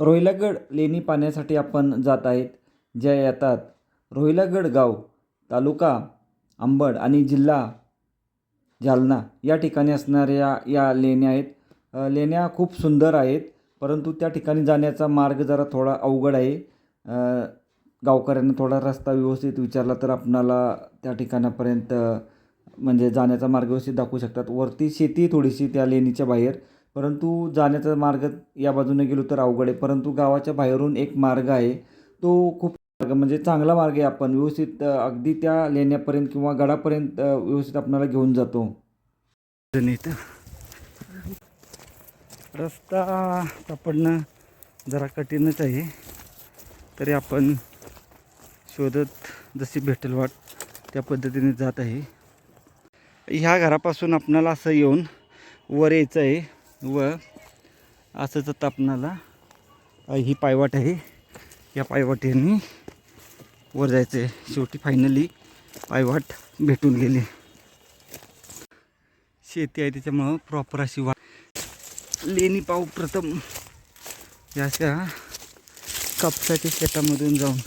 रोहिलागड लेणी पाहण्यासाठी आपण जात आहेत ज्या येतात रोहिलागड गाव तालुका अंबड आणि जिल्हा जालना. या ठिकाणी असणाऱ्या या लेण्या आहेत. लेण्या खूप सुंदर आहेत परंतु त्या ठिकाणी जाण्याचा मार्ग जरा थोडा अवघड आहे. गावकऱ्यांना थोडा रस्ता व्यवस्थित विचारला तर आपणाला त्या ठिकाणापर्यंत म्हणजे जाण्याचा मार्ग व्यवस्थित दाखवू शकतात. वरती शेती थोडीशी त्या लेणीच्या बाहेर. परंतु जाण्याचा मार्ग या बाजूने गेलो तर अवघड आहे. परंतु गावाच्या बाहेरून एक मार्ग आहे. तो खूप मार्ग म्हणजे चांगला मार्ग आहे आपण. व्यवस्थित अगदी त्या लेण्यापर्यंत किंवा गडापर्यंत व्यवस्थित आपणाला घेऊन जातो. रस्ता सापडणं जरा कठीणच आहे. तरी आपण शोधत जशी भेटेल वाट त्या पद्धतीने जात आहे. ह्या घरापासून आपणाला असं येऊन वर यायचं आहे. व असंच तापणाला ही पायवाट आहे. या पायवाटेने वर जायचं आहे शेवटी फायनली पायवाट भेटून गेली. शेती आहे त्याच्यामुळं प्रॉपर अशी वाट लेणी पाहू प्रथम याच्या कापसाच्या शेतामधून जाऊन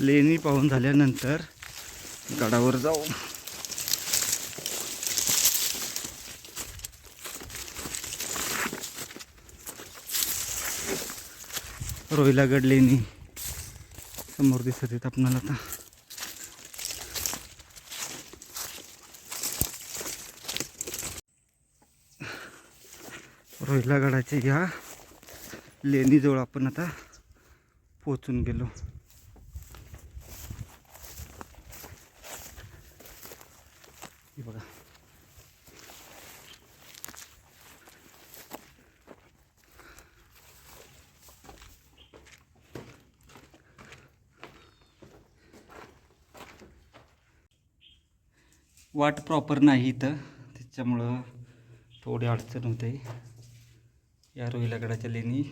लेणी पाहून झाल्यानंतर गडावर जाऊ. रोहिलागड लेणी समोर दिसत आहेत आपणाला आता. रोहिलागडाच्या ह्या लेणीजवळ आपण आता पोचून गेलो हे बघा वाट प्रॉपर नाही इथं. त्याच्यामुळं थोडी अडचण होते. या रोहिलागडाच्या लेणी.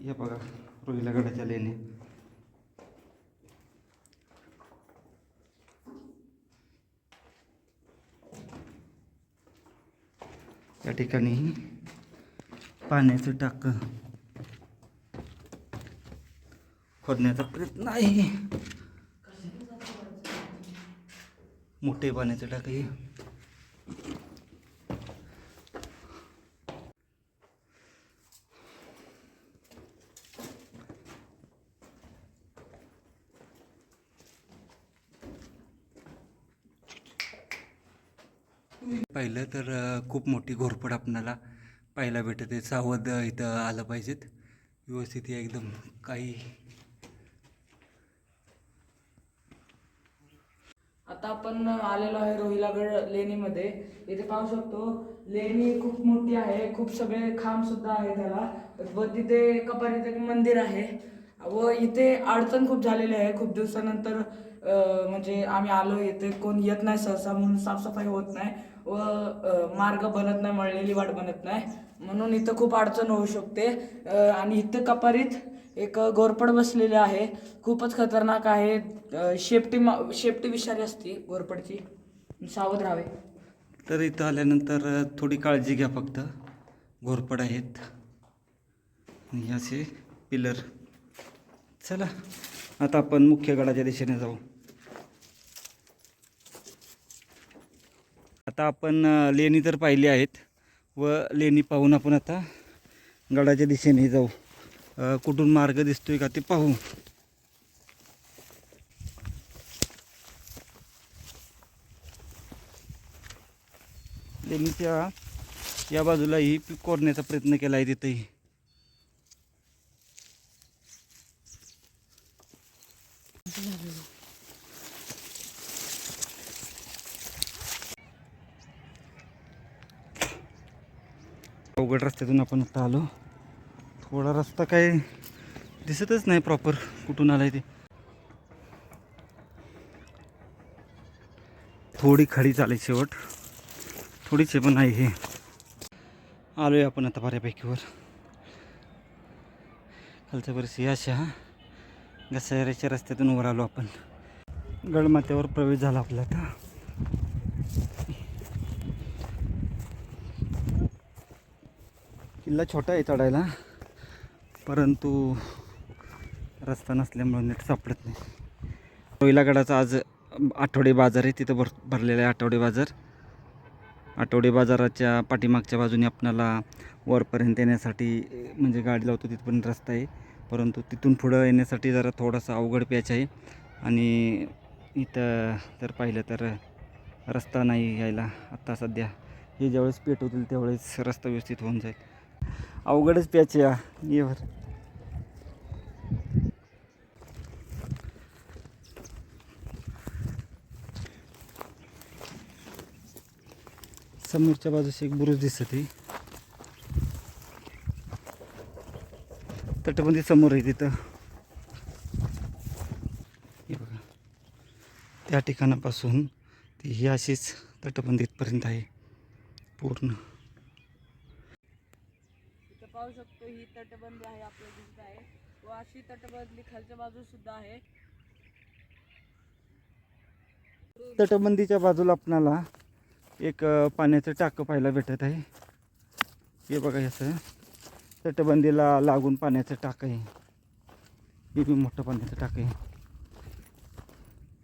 हे बघा रोहिलागडाच्या लेणी. या ठिकाणी पाण्याचं टाक खोदण्याचा प्रयत्न आहे. मोठे पाण्याचं टाकही हे. पाहिलं तर खूप मोठी घोरपड आपणाला पाहायला भेटते. सावध इथं आलं पाहिजेत. व्यवस्थित एकदम काही. आता आपण आलेलो आहे रोहिलागड लेणीमध्ये. इथे पाहू शकतो लेणी खूप मोठी आहे. खूप सगळे खांब सुद्धा आहे त्याला. व तिथे कपारीचं मंदिर आहे. व इथे अडचण खूप झालेली आहे. खूप दिवसानंतर म्हणजे आम्ही आलो इथे कोण येत नाही सहसा म्हणून साफसफाई होत नाही व मार्ग बनत नाही मळलेली वाट बनत नाही. म्हणून इथं खूप अडचण होऊ शकते. आणि इथं कपारीत एक घोरपड बसलेले आहे. खूपच खतरनाक आहे. शेपटी मा- शेपटी विषारी असते घोरपडची. सावध राहावे. तर इथं आल्यानंतर थोडी काळजी घ्या फक्त. घोरपड आहेत. याचे असे पिलर. चला आता आपण मुख्य गडाच्या दिशेने जाऊ. आता आपण लेणी तर पाहिली आहेत व लेणी पाहून आपण आता गडाच्या दिशेने जाऊ. कुठून मार्ग दिसतोय का ते पाहू. लेणीच्या या बाजूलाही पीक कोरण्याचा प्रयत्न केला आहे तिथेही. अवघड रस्त्यातून आपण आता आलो. थोडा रस्ता काय दिसतच नाही प्रॉपर कुठून आलाय ते. थोडी खडी चालेल शेवट. थोडीच पण आहे हे. आलोय आपण आता बऱ्यापैकीवर खालच्या बरेचसे अशा घसाऱ्याच्या रस्त्यातून वर आलो आपण. गडमाथ्यावर प्रवेश झाला आपला आता. किल्ला छोटा आहे चढायला. परंतु रस्ता नसल्यामुळे नीट सापडत नाही. रोहिलागडाचा आज आठवडे बाजार आहे. तिथं भर भरलेला आहे आठवडे बाजार. आठवडे बाजाराच्या पाठीमागच्या बाजूने आपणाला वरपर्यंत येण्यासाठी म्हणजे गाडी लावतो तिथपर्यंत रस्ता आहे. परंतु तिथून पुढं येण्यासाठी जरा थोडासा अवघड प्याच आहे. आणि इथं जर पाहिलं तर रस्ता नाही यायला आत्ता सध्या. हे ज्यावेळेस होतील त्यावेळेस रस्ता व्यवस्थित होऊन जाईल. अवघडच प्याच आहे ये समोरच्या बाजूस एक बुरुज दिसत आहे. तटबंदी समोर आहे तिथं. हे बघा. त्या ठिकाणापासून ती ही अशीच तटबंदीतपर्यंत आहे. पूर्ण. शकतो. ही तटबंदी आहे आपल्याला दिसत आहे. व अशी तटबंदी खालच्या बाजूस सुद्धा आहे. तटबंदीच्या बाजूला आपणाला एक पाण्याचं टाकं पाहायला भेटत आहे. हे बघा असं तटबंदीला लागून पाण्याचं टाकं आहे. हे बी मोठं पाण्याचं टाकं आहे.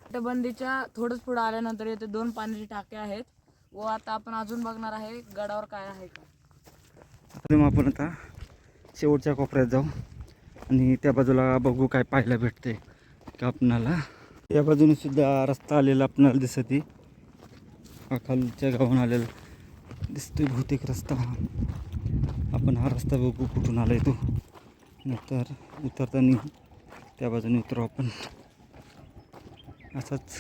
तटबंदीच्या थोडंच पुढे आल्यानंतर इथे दोन पाण्याचे टाके आहेत. व आता आपण अजून बघणार आहे गडावर काय आहे. का आपण आता शेवटच्या कोपऱ्यात जाऊ. आणि त्या बाजूला बघू काय पाहायला भेटते का आपणाला. या बाजूने सुद्धा रस्ता आलेला आपणाला दिसत आहे. हा खालच्या गावाहून आलेला दिसतोय बहुतेक रस्ता. आपण हा रस्ता बघू कुठून आला तो. नंतर उतरताना त्या बाजूने उतरू आपण. असाच.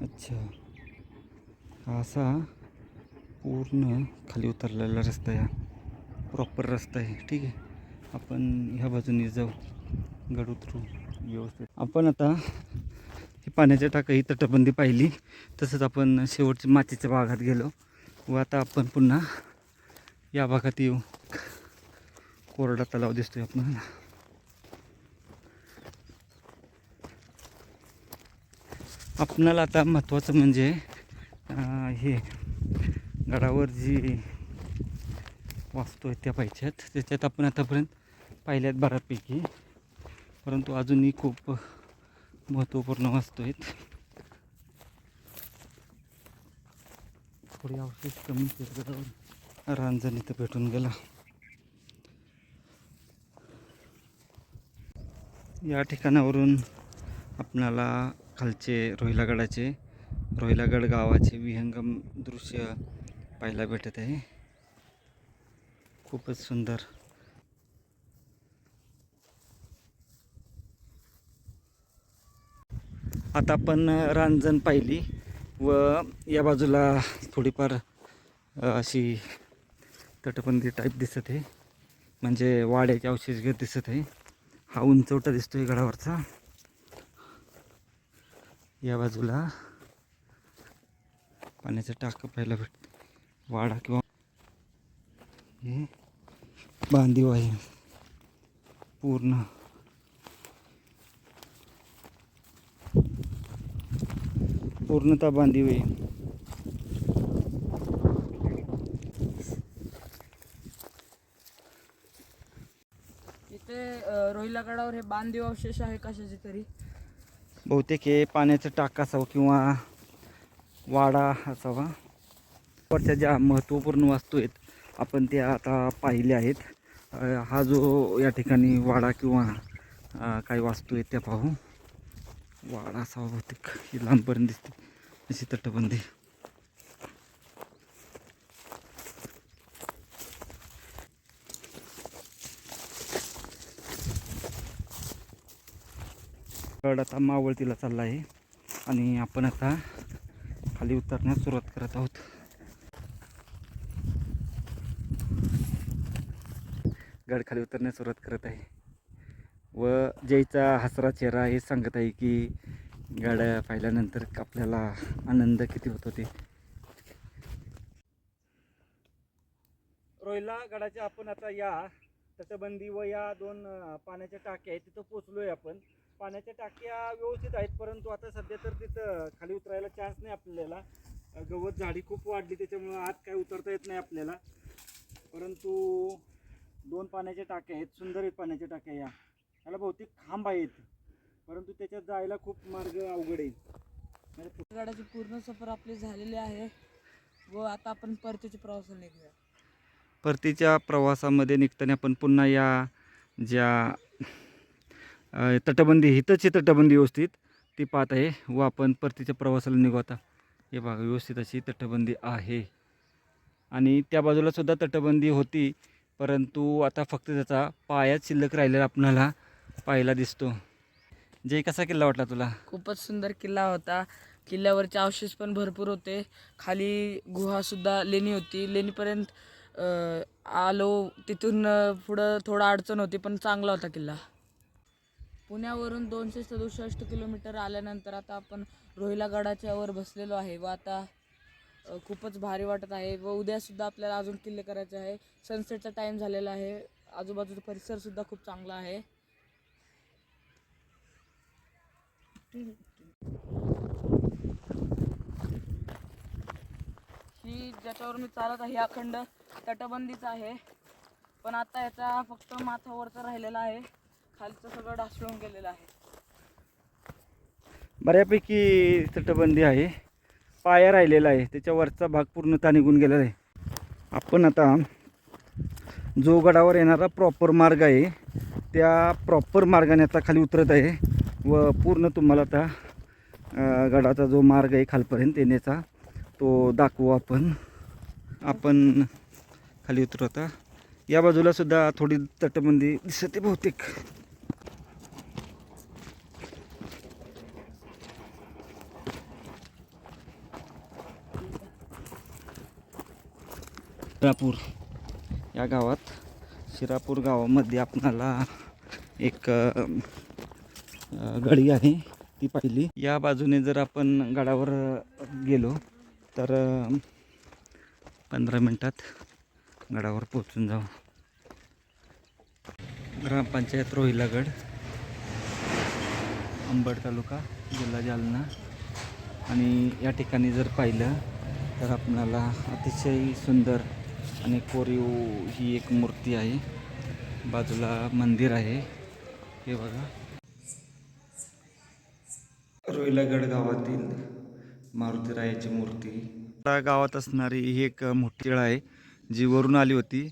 अच्छा. हा असा पूर्ण खाली उतरलेला रस्ता आहे प्रॉपर रस्ता आहे. ठीक आहे? आपण ह्या बाजूने जाऊ. गड उतरू. व्यवस्थित. आपण आता ही पाण्याच्या टाका ही तटबंदी पाहिली. तसंच आपण शेवटच्या मातीच्या भागात गेलो. व आता आपण पुन्हा या भागात येऊ. कोरडा तलाव दिसतोय आपल्याला. आपणाला आता महत्त्वाचं म्हणजे हे गडावर जी वाचतो आहे त्या पाहिजेत. त्याच्यात आपण आतापर्यंत पाहिल्यात बऱ्यापैकी. परंतु अजूनही खूप महत्त्वपूर्ण वाचतो आहेत थोडी अवशेष कमी केलं रांजण इथं भेटून गेला. या ठिकाणावरून आपणाला खालचे रोहिलागडाचे रोहिलागड गावाचे विहंगम दृश्य पाहायला भेटत आहे. खूपच सुंदर. आता आपण रांजण पाहिली व या बाजूला थोडीफार अशी तटबंदी टाईप दिसत आहे. म्हणजे वाड्याचे अवशेष घेत दिसत आहे. हा उंचवटा दिसतोय गडावरचा. या बाजूला पाण्याचं टाकं पाहायला भेट वाडा किंवा हे बांधीव आहे पूर्ण. पूर्णतः बांधीव आहे इथे रोहिला गडावर हे बांधीव अवशेष आहे कशाचे तरी? बहुतेक हे पाण्याचं टाक असावं किंवा वाडा असावा. वरच्या ज्या महत्त्वपूर्ण वस्तू आहेत आपण त्या आता पाहिल्या आहेत. हा जो या ठिकाणी वाडा किंवा काही वास्तू आहेत त्या पाहू. वाडा असावा बहुतेक ही लांबपर्यंत दिसते. अशी तटबंदी. गड आता मावळतीला चालला आहे. आणि आपण आता खाली उतरण्यास सुरुवात करत आहोत. गडखाली उतरण्यास सुरुवात करत आहे. व जयचा हसरा चेहरा हे सांगत आहे की गाड्या पाहिल्यानंतर आपल्याला आनंद किती होतो ते. रोहिला गडाच्या आपण आता या तटबंदी व या दोन पाण्याच्या टाक्या आहेत तिथं पोचलोय आपण. पाण्याच्या टाक्या व्यवस्थित आहेत परंतु आता सध्या तर तिथं खाली उतरायला चान्स नाही आपल्याला. गवत झाडी खूप वाढली त्याच्यामुळं आत काय उतरता येत नाही आपल्याला. परंतु दोन पाण्याच्या टाक्या आहेत सुंदर आहेत पाण्याच्या टाक्या या. याला बहुतेक खांब आहेत. परंतु त्याच्यात जायला खूप मार्ग अवघड आहे. म्हणजे गाड्याची पूर्ण सफर आपली झालेली आहे. व आता आपण परतीच्या प्रवासाला निघूया. परतीच्या प्रवासामध्ये निघताना आपण पुन्हा या ज्या तटबंदी हितची तटबंदी व्यवस्थित ती पाहत आहे. व आपण परतीच्या प्रवासाला निघू आता. हे बघा व्यवस्थित अशी तटबंदी आहे. आणि त्या बाजूला सुद्धा तटबंदी होती. परंतु आता फक्त त्याचा पायाच शिल्लक राहिलेला आपणाला पाहायला दिसतो. जय कसा किल्ला वाटला तुला? खूपच सुंदर किल्ला होता. किल्ल्यावरचे अवशेष पण भरपूर होते. खाली गुहासुद्धा लेणी होती. लेणीपर्यंत आलो. तिथून पुढं थोडा अडचण होती पण चांगला होता किल्ला. पुण्यावरून दोनशे सदुसष्ट किलोमीटर आल्यानंतर आता आपण रोहिला गडाच्या वर बसलेलो आहे. व आता खूपच भारी वाटत आहे व उद्यासुद्धा आपल्याला अजून किल्ले करायचे आहे. सनसेटचा टाईम झालेला आहे. आजूबाजूचा परिसरसुद्धा खूप चांगला आहे. ही ज्याच्यावर मी चालत आहे अखंड तटबंदीच आहे. पण आता याचा फक्त माथावरचा राहिलेला आहे. खालचं सगळं ढासळून गेलेलं आहे. बऱ्यापैकी तटबंदी आहे. पाया राहिलेला आहे. त्याच्यावरचा भाग पूर्णतः निघून गेलेला आहे. आपण आता जो गडावर येणारा प्रॉपर मार्ग आहे त्या प्रॉपर मार्गाने आता खाली उतरत आहे व पूर्ण तुम्हाला आता गडाचा जो मार्ग आहे खालपर्यंत येण्याचा तो दाखवू आपण. आपण खाली उतरू आता. या बाजूला सुद्धा थोडी तटबंदी दिसते बहुतेक. शिरापूर. या गावात शिरापूर गावामध्ये आपणाला एक गडी आहे ती पाहिली. या बाजूने जर आपण गडावर गेलो तर पंधरा मिनटात गडावर पोचून जाऊ. ग्रामपंचायत रोहिलागड अंबड तालुका जिल्हा जालना. आणि या ठिकाणी जर पाहिलं तर आपणाला अतिशय सुंदर आणि कोरीव ही एक मूर्ती आहे. बाजूला मंदिर आहे. हे बघा. रोहिलागड गावातील मारुतीरायाची मूर्ती. गावात असणारी ही एक मोठी आहे जी वरून आली होती.